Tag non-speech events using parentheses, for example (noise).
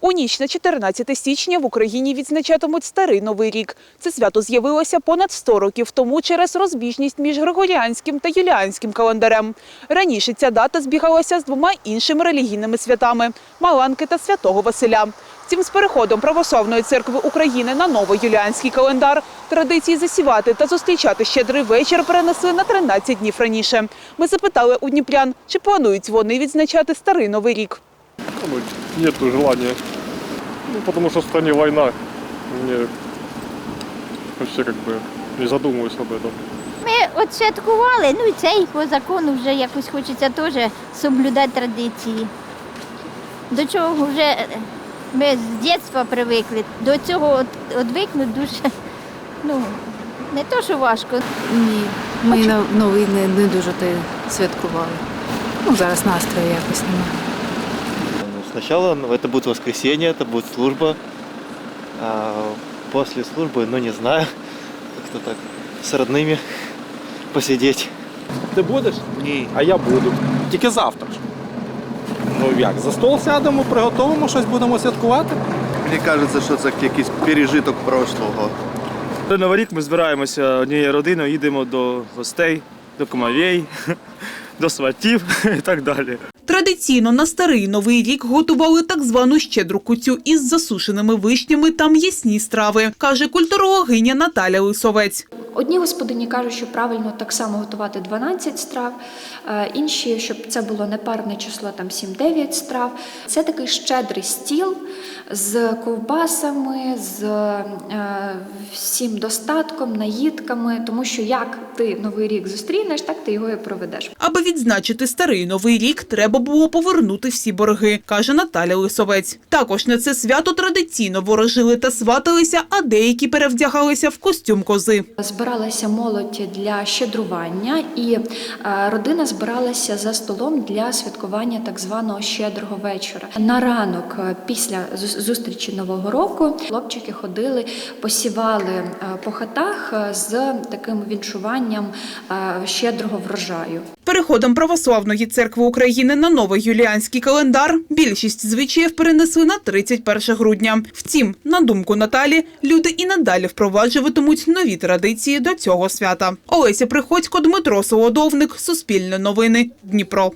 У ніч на 14 січня в Україні відзначатимуть старий новий рік. Це свято з'явилося понад 100 років тому через розбіжність між григоріанським та юліанським календарем. Раніше ця дата збігалася з двома іншими релігійними святами Маланки та Святого Василя. Втім, з переходом Православної церкви України на новоюліанський календар традиції засівати та зустрічати щедрий вечір перенесли на 13 днів раніше. Ми запитали у дніпрян, чи планують вони відзначати старий новий рік Ну, нету желания. Ну, потому что в стране война. Мне вообще как бы не задумываюсь об этом. Ми от святкували, ну і цей по закону вже якось хочеться теж соблюдати традиції. До чого вже е, ми з дитинства привикли. До цього от, одвикнути дуже, ну, не то, що важко. Ні, ми на новий не, не дуже те святкували. Ну, зараз настрою якось немає. Ну, Сначала ну, это будет воскресенье, это будет служба. А после службы, ну не знаю, (laughs) как-то так с родными посидеть. Ти будеш? Ні. А я буду. Тільки завтра ж. Ну як, за стол сядемо, приготовимо щось, будемо святкувати? Мені кажеться, що це якийсь пережиток прошлого. До Новий рік ми збираємося однією родиною, їдемо до гостей, до комавей, (laughs) до сватів (laughs) і так далі. Традиційно на старий новий рік готували так звану щедру куцю із засушеними вишнями та м'ясні страви, каже культурологиня Наталя Лисовець. Одні господині кажуть, що правильно так само готувати 12 страв, е, інші, щоб це було непарне число, там 7-9 страв. Це такий щедрий стіл з ковбасами, з е, всім достатком, наїдками, тому що як ти новий рік зустрінеш, так ти його і проведеш. Аби відзначити старий новий рік, треба було повернути всі борги, каже Наталя Лисовець. Також на це свято традиційно ворожили та сваталися, а деякі перевдягалися в костюм кози. Збиралася молодь для щедрування, і е, родина збиралася за столом для святкування так званого щедрого вечора. На ранок, е, після зустрічі нового року, хлопчики ходили, посівали е, по хатах з таким віншуванням е, щедрого врожаю. Переходом Православної церкви України на новий юліанський календар більшість звичаїв перенесли на 31 грудня. Втім, на думку Наталі, люди і надалі впроваджуватимуть нові традиції до цього свята. Олеся Приходько, Дмитро Солодовник, Суспільне новини, Дніпро.